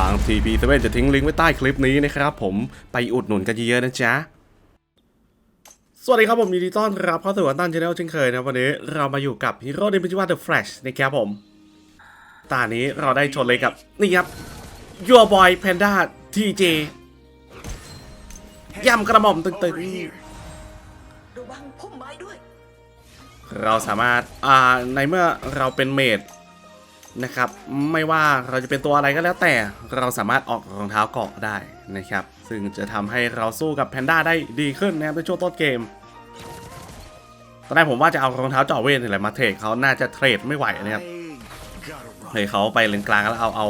ทาง TP7 จะทิ้งลิงก์ไว้ใต้คลิปนี้นะครับผมไปอุดหนุนกันเยอะๆนะจ๊ะสวัสดีครับผมยินดีต้อนรับเข้าสู่วันตันชาแนลเช่นเคยนะครับวันนี้เรามาอยู่กับฮีโร่ในปัจจุบัน The Flash นะครับผมตอนนี้เราได้ชนเลยกับ นี่ครับ Your Boy Panda TJ ย่ำกระหม่อมตึงระวังพุ่มไม้ด้วยๆเราสามารถอ่าในเมื่อเราเป็นเมด นะครับ ไม่ว่าเราจะเป็นตัวอะไรก็แล้วแต่เราสามารถออกรองเท้าเกาะได้นะครับ ซึ่งจะทำให้เราสู้กับแพนด้าได้ดีขึ้นนะครับในช่วงต้นเกม ตอนแรกผมว่าจะเอารองเท้าเจ่อเวทนี่แหละมาเทรดเขาน่าจะเทรดไม่ไหวนะครับเลยเขาไปเลนกลางแล้วเอาเอา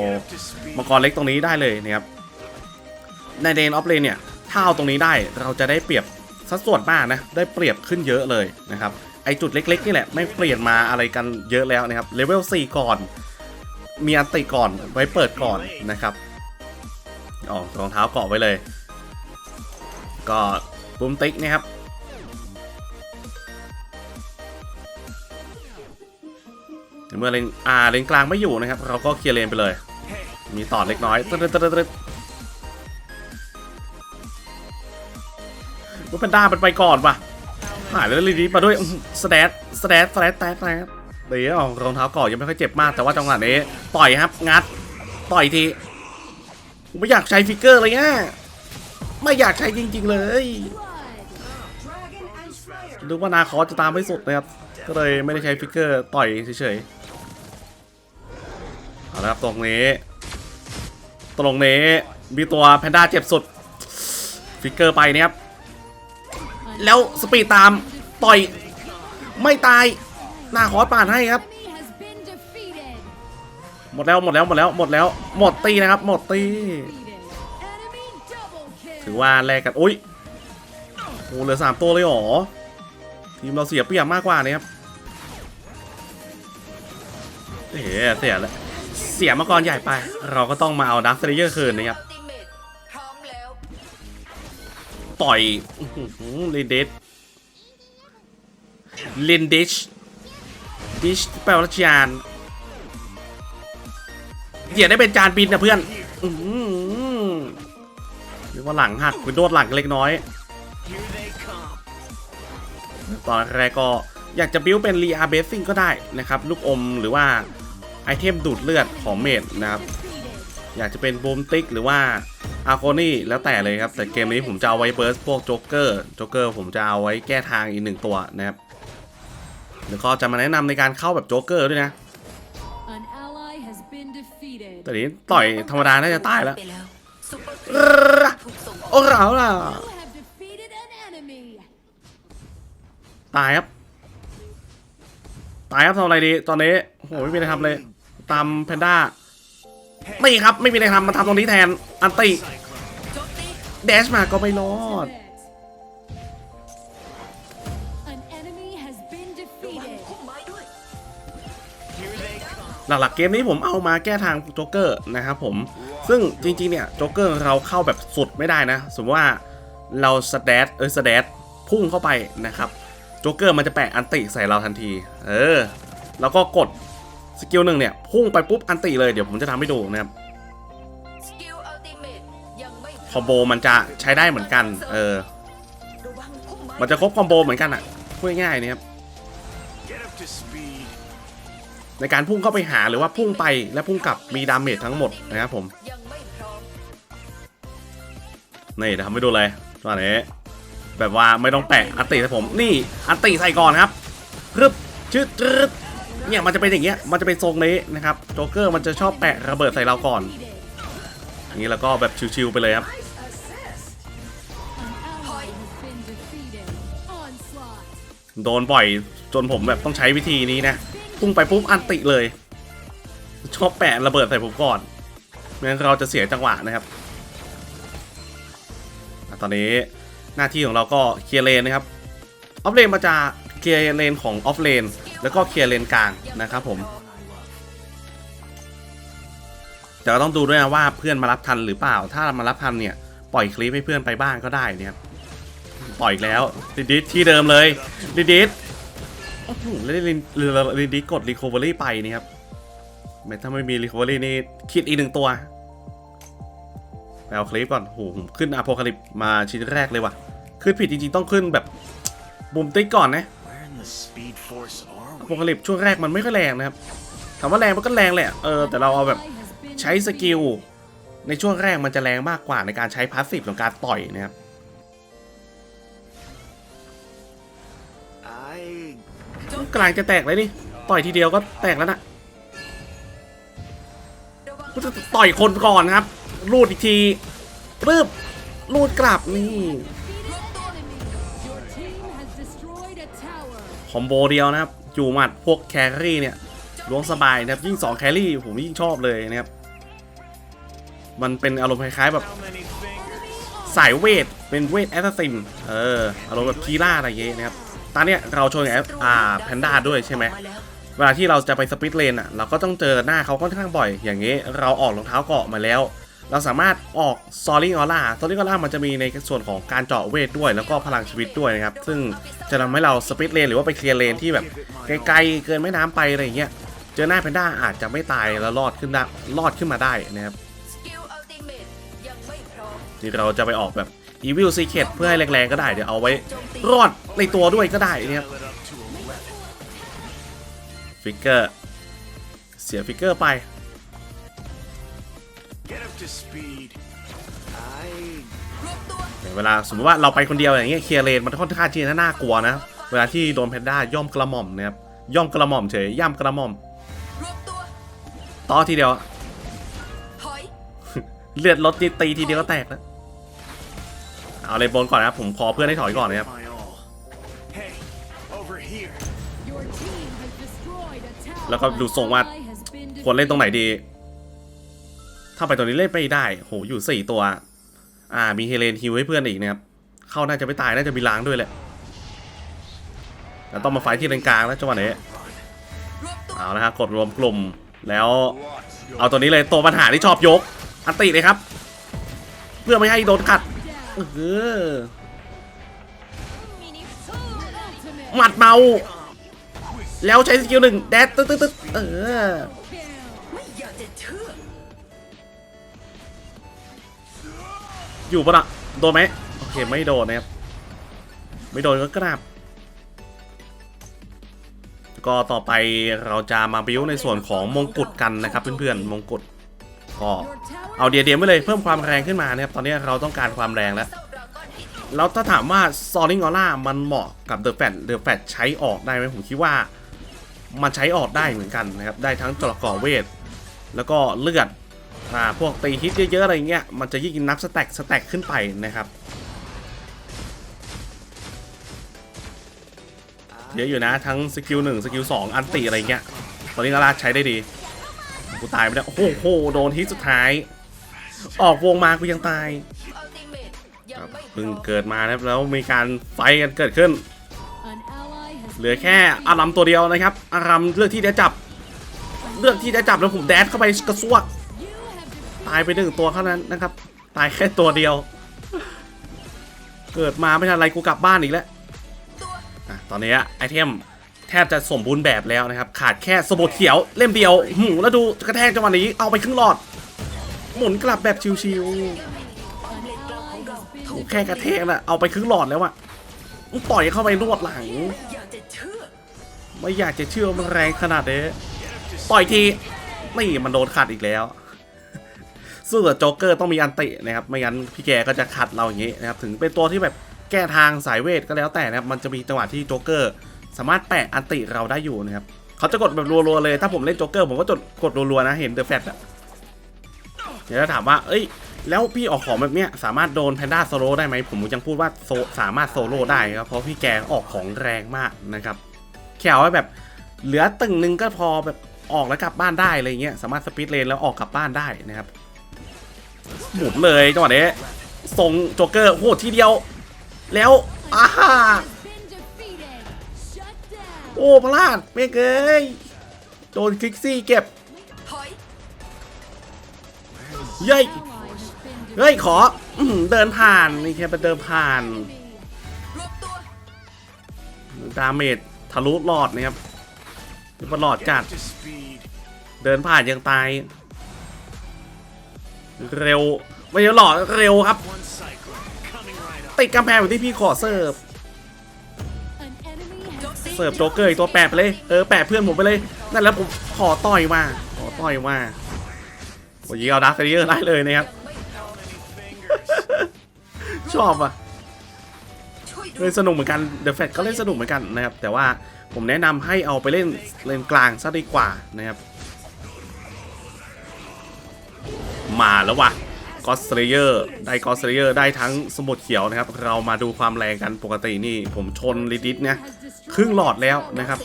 มังกรเล็กตรงนี้ได้เลยนะครับในเดนออฟเลนเนี่ยถ้าเอาตรงนี้ได้เราจะได้เปรียบสัดส่วนมากนะได้เปรียบขึ้นเยอะเลยนะครับไอจุดเล็กๆนี่แหละไม่เปลี่ยนมาอะไรกันเยอะแล้วนะครับเลเวล4ก่อน มีอันติก่อนไว้เปิดก่อนนะครับอ๋อรองเท้าเกาะไว้เลย ก็บุมติ๊กนะครับเมื่อเลนอาเลนกลางไม่อยู่นะครับ เราก็เคลียร์เลนไปเลย มีต่อเล็กน้อยตึ๊ดตึ๊ดตึ๊ดตึ๊ดว่าเป็นด้ามันไปก่อนปะหายแล้วลีดีมาด้วยสแตทสแตทสแตทแตท ตทเดี๋ยวรองเท้าก่อนยังไม่ค่อยเจ็บมากแต่ว่าจังหวะนี้ต่อยครับงัดต่อยทีผมไม่อยากใช้ฟิกเกอร์เลยเนี่ยไม่อยากใช้จริง ๆ เลยดูว่านาคอจะตามไม่สุดนะครับก็เลยไม่ได้ใช้ฟิกเกอร์ต่อยเฉยๆเอาละครับตรงนี้ ตรงนี้มีตัวแพนด้าเจ็บสุดฟิกเกอร์ไปเนี่ยครับแล้วสปีดตามต่อยไม่ตาย หน้าคอสปานให้ครับ หมดแล้วหมดแล้วหมดแล้วหมดแล้วหมดตีนะครับ หมดตี ถือว่าแลกกันอุ้ยโอ้เหลือสามตัวเลยหรอทีมเราเสียเปรียบมากกว่านี่ครับเอ๋เสียแล้วเสียมาก่อนใหญ่ไป เราก็ต้องมาเอาดักเซเยอร์คืนนะครับต่อยลินเดชลินดิช ดิชแปลว่าจานเดี๋ยวได้เป็นจานบินนะเพื่อนอื้อหือเรียกว่าหลังหักไปโดดหลังเล็กน้อย ตอนแรกก็อยากจะบิ้วเป็นรีอาเบสซิ่งก็ได้นะครับ ลูกอมหรือว่าไอเทมดูดเลือดของเมดนะครับ อยากจะเป็นบูมติกหรือว่าอาโคนี่แล้วแต่เลยครับ แต่เกมนี้ผมจะเอาไว้เบิร์สพวกโจ๊กเกอร์โจ๊กเกอร์ผมจะเอาไว้แก้ทางอีกหนึ่งตัวนะครับ เดี๋ยวก็จะมาแนะนำในการเข้าแบบโจ๊กเกอร์ด้วยนะ แต่นี้ต่อยธรรมดาน่าจะตายแล้วไปแล้วซุปเปอร์คเอรีปอถูกส่งออกโอ้เราล่ะ ตายครับ ตายครับทำอะไรดี ตอนนี้โอ้โหไม่มีอะไรทำเลย ตามแพนด้าไม่ครับ ไม่มีอะไรทำมาทำตรงนี้แทน อันติโจมตีเดชมาก็ไม่รอด หลักๆเกมนี้ผมเอามาแก้ทางโจ๊กเกอร์นะครับผม ซึ่งจริงๆเนี่ยโจ๊กเกอร์เราเข้าแบบสุดไม่ได้นะ สมมติว่าเราสแตทเออสแตทพุ่งเข้าไปนะครับโจ๊กเกอร์มันจะแปะอันติใส่เราทันที เออ แล้วก็กดสกิลหนึ่งเนี่ย พุ่งไปปุ๊บอันติเลยเดี๋ยวผมจะทำให้ดูนะครับคอมโบมันจะใช้ได้เหมือนกัน เออ มันจะครบคอมโบเหมือนกันอะพูดง่ายๆนะครับ ในการพุ่งเข้าไปหาหรือว่าพุ่งไปและพุ่งกลับมีดาเมจทั้งหมดนะครับผมนี่ทำให้ดูเลยตอนนี้แบบว่าไม่ต้องแปะอันติใส่ผมนี่อันติใส่ก่อนครับรึบชืดจืดเนี่ยมันจะเป็นอย่างเงี้ยมันจะเป็นทรงนี้นะครับโจ๊กเกอร์มันจะชอบแปะระเบิดใส่เราก่อนอย่างนี้แล้วก็แบบชิวๆไปเลยครับโดนบ่อยจนผมแบบต้องใช้วิธีนี้นะ พุ่งไปปุ๊บอันติเลย ชอบแปะระเบิดใส่ผมก่อนไม่งั้นเราจะเสียจังหวะนะครับตอนนี้หน้าที่ของเราก็เคลียร์เลนนะครับออฟเลนมาจากเคลียร์เลนของออฟเลนแล้วก็เคลียร์เลนกลางนะครับผมแต่ก็ต้องดูด้วยนะว่าเพื่อนมารับทันหรือเปล่า ถ้ามารับทันเนี่ยปล่อยคลิปให้เพื่อนไปบ้างก็ได้เนี่ยปล่อยอีกแล้วดิดิสที่เดิมเลยดิดิส โอ้โหแล้วดิดิดิดิสกดรีคอเวอรี่ไปนี่ครับไม่ถ้าไม่มีรีคอเวอรี่นี่คิดอีกหนึ่งตัวไปเอาคลิปก่อนโอ้โหผมขึ้นอะโพคาลิปมาชิ้นแรกเลยว่ะ ขึ้นผิดจริงๆต้องขึ้นแบบบุมติ๊กก่อนนะอโพคาลิปช่วงแรกมันไม่ค่อยแรงนะครับถามว่าแรงมันก็แรงแหละ เออแต่เราเอาแบบใช้สกิลในช่วงแรกมันจะแรงมากกว่าในการใช้พาสซีฟของการต่อยนะครับ กลางจะแตกเลยนี่ ต่อยทีเดียวก็แตกแล้วนะก็จะต่อยคนก่อนครับ รูดอีกทีรึบรูดกลับนี่คอมโบเดียวนะครับอยู่หมัดพวกแครี่เนี่ยล้วงสบายนะครับยิ่ง2แครี่ผมยิ่งชอบเลยนะครับ มันเป็นอารมณ์คล้ายๆแบบ สายเวท เป็นเวทแอสซินเอออารมณ์แบบคีล่าอะไรเงี้ยนะครับ ตอนเนี้ยเราโชว์แอปอ่าแพนด้าด้วยใช่ไหมาแล้วเวลาที่เราจะไปสปิทเลนอะเราก็ต้องเจอหน้าเขาค่อนข้างบ่อย อย่างนี้เราออกรองเท้าเกาะมาแล้ว เราสามารถออกซอ r ิ n ออร่าซอ r ิ n ออร่ามันจะมีในส่วนของการเจาะเวทด้วย แล้วก็พลังชีวิตด้วยนะครับ ซึ่งจะทำให้เราสปิทเลนหรือว่าไปเคลียร์เลนที่แบบไกลๆเกินแม่น้ำไปอะไรอย่างเงี้ยเจอหน้าแพนด้าอาจจะไม่ตายแล้วรอดขึ้นได้รอดขึ้นมาได้นะครับสกิลอัลติเมตยังไม่พร้อมที่เราจะไปออกแบบ Evil Secret เพื่อให้แรงๆก็ได้ เดี๋ยวเอาไว้ รอดในตัวด้วยก็ได้นะครับฟิกเกอร์ เสียฟิกเกอร์ไปเวลาสมมติว่าเราไปคนเดียวอย่างเงี้ยเคลียร์เลนมันค่อนข้างที่จะน่ากลัวนะ เวลาที่โดนแพนด้าย่อมกระหม่อมนะครับย่อมกระหม่อมเฉยย่ำกระหม่อมต่อทีเดียว เลือดลดนิดตีทีเดียวก็แตกแล้ว เอาเลยบนก่อนนะครับ ผมขอเพื่อนให้ถอยก่อนนะครับ my all. Hey, over here. Your team has destroyed a tower. แล้วก็ดูทรงว่า Ally has been ควรเล่นตรงไหนดี ถ้าไปตรงนี้เล่นไม่ได้ โห อยู่สี่ตัว อ่า มีเฮเลนฮิวให้เพื่อนอีกนะครับ เข้าน่าจะไม่ตาย น่าจะมีล้างด้วยแหละ แล้วต้องมาไฟท์ที่เลนกลางแล้วจังหวะนี้รวบตัวเอาละฮะกดรวมกลุ่ม แล้ว Watch เอาตัวนี้เลยตัวปัญหาที่ชอบยก อันติเลยครับ เพื่อไม่ให้โดนขัด down. เออหมัดเมา แล้วใช้สกิลหนึ่งแดดตึ๊ดตึ๊ดตึ๊ดเอออยากจะเชื่ออยู่ปะนะโดนไหมโอเคไม่โดนนะครับไม่โดนก็กราบก็ต่อไปเราจะมาบิวในส่วนของมงกุฎกันนะครับเพื่อนๆมงกุฎก็ Your tower เอาเดียเดียมไปเลยเพิ่มความแรงขึ้นมานะครับตอนนี้เราต้องการความแรงแล้วแล้วถ้าถามว่าซอริงออร่ามันเหมาะกับเดอะแฟตเดอะแฟตใช้ออกได้ไหมผมคิดว่า มันใช้ออกได้เหมือนกันนะครับได้ทั้งจรกอเวท แล้วก็เลือดอ่าพวกตีฮิตเยอะๆอะไรเงี้ยมันจะยิ่งนับสแต็กสแต็กขึ้นไปนะครับเยอะอยู่นะทั้งสกิลหนึ่งสกิลสองอันตีอะไรเงี้ยตอนนี้ออร่าใช้ได้ดี กูตายไปแล้ว โอ้โห โดนฮิตสุดท้าย ออกวงมากูยังตายบังไม่พเพิ่งเกิดมานะครับแล้วมีการไฟกันเกิดขึ้น เหลือแค่อารัมตัวเดียวนะครับ อารัมเลือกที่จะจับ เลือกที่จะจับแล้วผมแดดเข้าไปกระซวก ตายไปหนึ่งตัวเท่านั้นนะครับ ตายแค่ตัวเดียว เกิดมาไม่ทันไรกูกลับบ้านอีกแล้วตอนนี้ไอเทมแทบจะสมบูรณ์แบบแล้วนะครับ ขาดแค่สมุดเขียวเล่มเดียวหูแล้วดูกระแทกจังหวะนี้เอาไปครึ่งหลอด หมุนกลับแบบชิว an ally has been ๆแค่กระแทกน่ะ เอาไปครึ่งหลอดแล้วอะต่อยเข้าไปรวดหลัง ไม่อยากจะเชื่อมันแรงขนาดนี้ต่อยที นี่มันโดนขัดอีกแล้วสู้กับโจ๊กเกอร์ต้องมีอันตินะครับ ไม่งั้นพี่แกก็จะขัดเราอย่างนี้นะครับ ถึงเป็นตัวที่แบบแก้ทางสายเวทก็แล้วแต่นะครับ มันจะมีจังหวะที่โจ๊กเกอร์ สามารถแปะอันติเราได้อยู่นะครับ เขาจะกดแบบรัวๆเลย ถ้าผมเล่นโจ๊กเกอร์ผมก็จดกดรัวๆนะ เห็นเดอะแฟตอะ เดี๋ยวจะถามว่า เอ้ย แล้วพี่ออกของแบบเนี้ยสามารถโดนแพนด้าโซโล่ได้ไหม ผมยังพูดว่าโซสามารถโซโล่ได้ครับ เพราะพี่แกออกของแรงมากนะครับแค่เอาไว้แบบเหลือตึงนึงก็พอแบบออกแล้วกลับบ้านได้อะไรเงี้ย สามารถสปีดเลนแล้วออกกลับบ้านได้นะครับ หมุนเลยจังหวะนี้ส่งโจ๊กเกอร์โหทีเดียว แล้วอ้าโอ้พลาดเมกเอ้ยโดนคลิกซี่เก็บ เย้ยเฮ้ยขอเดินผ่านนี่แค่เป็นเดินผ่านดาเมจทะลุหลอดนะครับเป็นหลอดจัด เดินผ่านยังตาย เร็ว ไม่ใช่หลอดเร็วครับติดกำแพงเหมือนที่พี่ขอเสิร์ฟเสิร์ฟโจ๊กเกอร์อีกตัวแปะไปเลย เออแปะเพื่อนผมไปเลย นั่นแล้วผมขอต่อยมา ขอต่อยมา โอ้ยงเอาดักเซเยอร์ได้เลยนะครับ ชอบอะเล่นสนุกเหมือนกัน The Fat ก็เล่นสนุกเหมือนกันนะครับ แต่ว่าผมแนะนำให้เอาไปเล่นเลนกลางซะดีกว่านะครับ มาแล้ววะกอสเลเยอร์ได้กอสเลเยอร์ได้ทั้งสมุดเขียวนะครับ เรามาดูความแรงกันปกตินี่ ผมชนลิดิสเนี่ยครึ่งหลอดแล้วนะครับ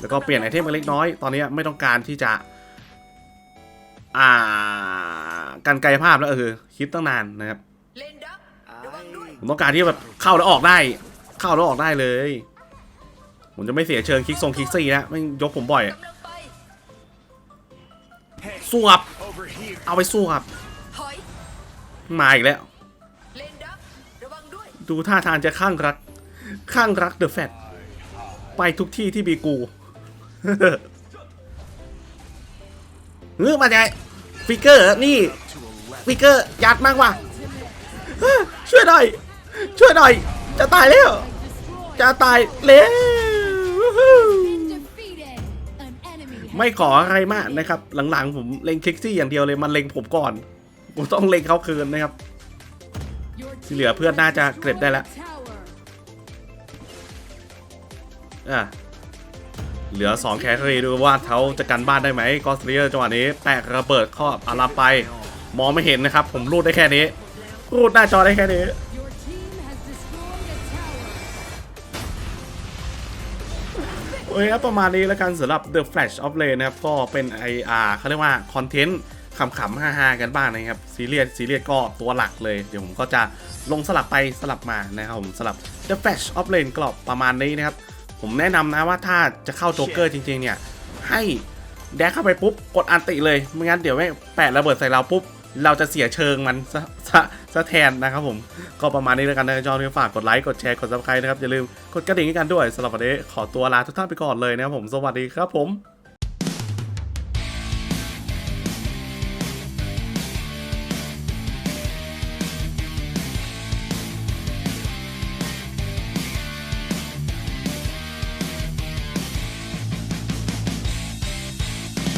แล้วก็เปลี่ยนไอเทมเล็กน้อย ตอนนี้ไม่ต้องการที่จะ อ่า การกายภาพแล้วเออคิดตั้งนานนะครับเลนดักระวังด้วยผมต้องการที่แบบเข้าแล้วออกได้ เข้าแล้วออกได้เลย ผมจะไม่เสียเชิงคลิกทรงคลิกซี่นะไม่ยกผมบ่อยอะกำลังไป Hey, สวบ over here. เอาไปสวบถอยมาอีกแล้วเลนดักระวังด้วยดูท่าทางจะข้างรัก ข้างรักเดอะแฟตไปทุกที่ที่มีกูเฮ้ยมาไง ฟิกเกอร์นี่ To a left. ฟิกเกอร์ยัดมากว่ะเฮ้ยช่วยหน่อย ช่วยหน่อย จะตายแล้ว destroyed. จะตายแล้ว Been defeated. An enemy has ไม่ขออะไรมากนะครับ หลังๆ ผมเล็งคลิกซี่อย่างเดียวเลยมันเล็งผมก่อน ผมต้องเล็งเขาคืนนะครับ Your ที่เหลือเพื่อนน่าจะเก็บได้แล้ว tower. อะ เหลือ 2 แครีดูว่าเขาจะกันบ้านได้ไหมกอสเรียจังหวะนี้แปะระเบิดครออาราไป มองไม่เห็นนะครับ ผมรูดได้แค่นี้ รูดหน้าจอได้แค่นี้ Your team has destroyed a tower. โอเคครับประมาณนี้แล้วกันสำหรับ The Flash of Lane นะครับ ก็เป็น IR เขาเรียกว่าคอนเทนต์ขำๆฮาๆกันบ้างนะครับ ซีเรียสซีเรียสก็ตัวหลักเลย เดี๋ยวผมก็จะลงสลับไปสลับมานะครับผมสลับ The Flash of Lane กรอบประมาณนี้นะครับ ผมแนะนำนะว่าถ้าจะเข้าโจ๊กเกอร์จริง ๆ เนี่ย ให้แดกเข้าไปปุ๊บ กดอันติเลย ไม่งั้นเดี๋ยวไม่แปะระเบิดใส่เราปุ๊บ เราจะเสียเชิงมันซะซะซะแทนนะครับผม ก็ประมาณนี้แล้วกันนะครับชอบที่ฝากกดไลค์ กดแชร์ กด subscribe นะครับ อย่าลืมกดกระดิ่งให้กันด้วยสำหรับวันนี้ขอตัวลาทุกท่านไปก่อนเลยนะครับผม สวัสดีครับผม